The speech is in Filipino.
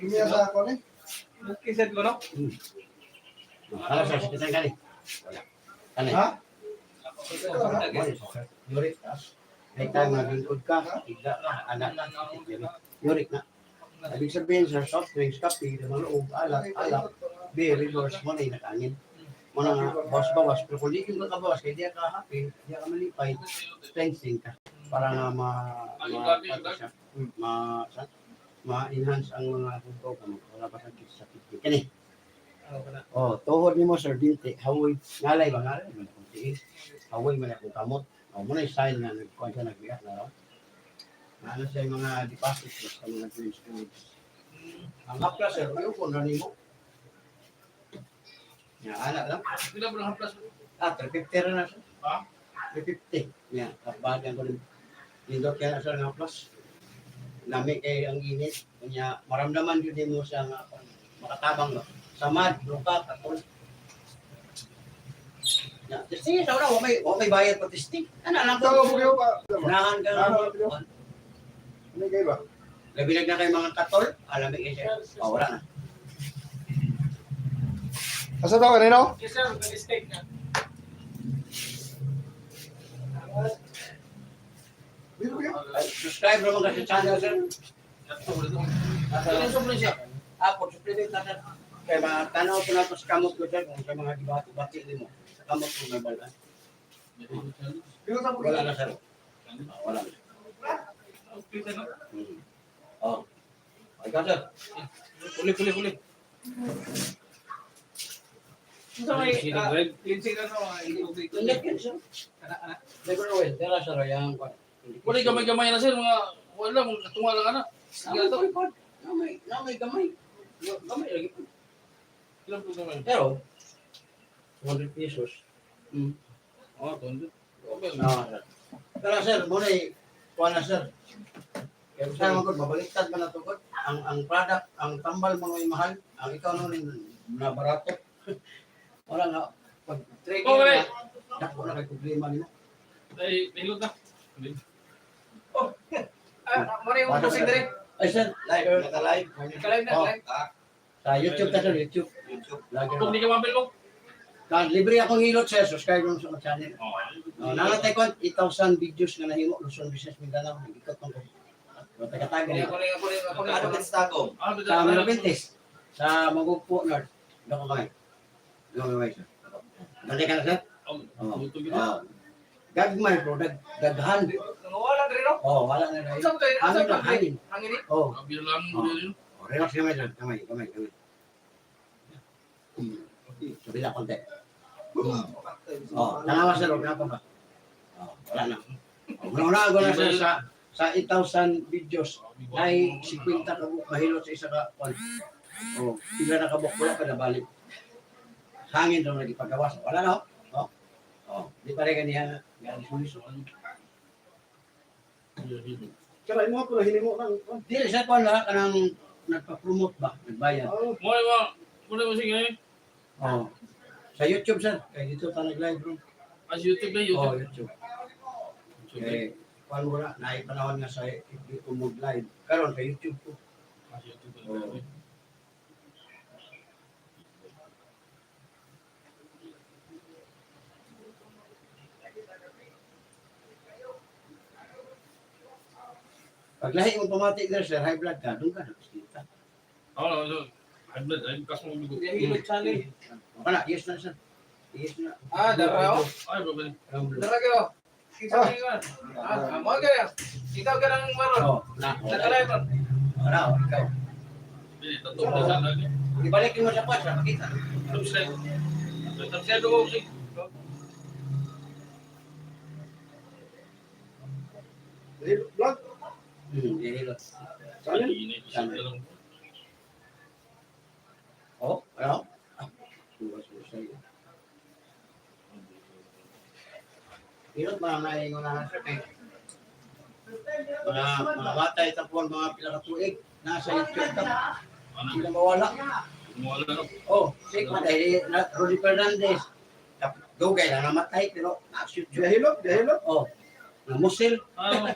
Lumiya sa ako ni. Kisan ko, no? Ano sir, kita kali. Ano? Ha? Yurik na lingkod ka, igda ka, anak ka. Yurik na. Ibig sabihin sir, soft drinks, kape, loob, alak, alak, beer, resource mo na yung nakaangin. Mo na nga, bawas-bawas. Pero kung di yung ka bawas, kaya di ka happy, di ka malipay, strengthen ka. Para nga ma... ma... siya, ma... ma-enhance ang mga ka mo. Wala pa sa sakit. Kani. Oh, tuhod ni mo sir, binti, hawoy, ngalay ba ngalay? May kung tiis, hawoy man akong kamot. Oh, muna yung sign na nagkuhan siya nagbiyak na raw. Ano siya yung mga deposits sa mga dreams foods. Ang hapla sir, yung kung nani mo. Yan, anak lang. Pila po ng haplas? Ah, 350 rin na sir. Ha? 350. Yan, kabagan ko rin. Nindot kaya na sir ng haplas. Lami kay ang init. Kanya, maramdaman yun din mo siya nga makatabang no. Samad, luka, katol. Ya, testing sa una, wa may wa may bayad pa testing. Ano lang ko. mo pa. Unahan ka na. Ano kayo ba? Labi na kay mga katol, alam mo siya. Oh, wala na. Asa to kanino? Yes, sir. Nag-steak na. Dito kayo. Ay, Subscribe naman ka sa channel, sir. Ilan sobrang siya? Ah, po, supplement na sir. Kaya mga tanaw ko na to sa kamot ko, sir, kung sa mga dibati-bati din mo. Sa kamot ko. Dito sa Wala na, sir. Ah, wala na. Hmm. Oh. Ay ka, sir. Puli, puli, puli. Sa may, ah, cleansing na, no? ah, ilugay ko. Ingat yan, sir. Anak, anak. Never oil. Tera, sir, yung... Wala yung gamay-gamay na, sir. Mga, wala, mga tunga lang, anak. Sige na to. Gamay. Gamay, gamay, gamay. Lagi po. Ilan po gamay? Pero, 200 pesos. Hmm. Oh, tondo. Okay. Ah, sir. Pero sir, muna kuha na sir. Kaya naman ko, babaliktad man na to God. Ang ang product, ang tambal mo ay mahal, ang ikaw nun na barato. Wala nga, pag wait. na, dako na kay problema nimo. Ay, nahilot na. Ah, yung Ano, posing sir? dire. Ay sir, live, naka-live. Kalive na, Oh, kalive. sa YouTube ka sir, YouTube. YouTube. Lagi Kung na. di ka mapil mo. Ka- Libre akong hilot sir, subscribe mo sa channel. Oh. Oh, nangatay ko 8,000 videos nga nahimo Luzon Business Mindanao. Ikot ko. Taga-taga Kunin, na. kunin, kunin, kunin. Ano ka sa ako? Ah, Sa Malapintis. Sa Magugpo North. Dako kami. Dako kami sir. Balik ka na sir? Oh, Oo. YouTube yun. Oh. Gagmay bro, dag daghan. Wala dire, no? Oh, wala na rin. Saan kayo? Hangin Saan lang, hangin. Hangin eh? Oh, Ah, bilang lang, Oh. bilang yun. oh, relax kamay sir. Kamay, kamay, kamay. Hmm. Sabila konti. Oh, tanawa sir, huwag na pa ba? Oh, wala na. Oh, Una-una ko na sa sa 8,000 videos ay 50 ka mahilot sa isa ka kwan. Oh, pila na ka buok wala pa nabalik. Hangin daw nagipagawas. Wala na. Oh. Oh, di pa rin kaniya nga suliso. Kaya mo ko hili mo kang dili sa na kanang nagpa-promote ba, nagbayad. Oh, Mo mo, mo mo sige. Oh. Sa YouTube sir, kay dito ta nag-live bro. As YouTube na Oh, YouTube. YouTube. Eh, kwan mo na, naipanahon nga sa dito mo live. Karon kay YouTube ko. As YouTube. Oh. Pag lahi mo pamatik na sir, high blood ka, doon ka na. kita. Oh, so, high blood, ay kas mo bigo. Hilot channel. Wala, yes na sir. Yes na. Ah, dara oh. Ay, blood. Dara kayo. Kita Ah. kayo. Ah, mo kayo. Kita ka nang maron. Oh, na. Nakalive ron. Wala, oh, ikaw. Dili tatong na sa lagi. Ibalik mo sa kwas, makita. Subscribe. Subscribe ko si. vlog. Hmm, hilot. Channel? Channel. Oh, ano? Ah, buwas mo mga na sa kay mga mga matay tapon mga pila ka tuig nasa YouTube ka. Sila mawala. Mo wala no. Oh, sick man dahil na Rudy Fernandez. Dugay na namatay pero na-shoot Dahilot, dahilot. Oh, na musil. Ah,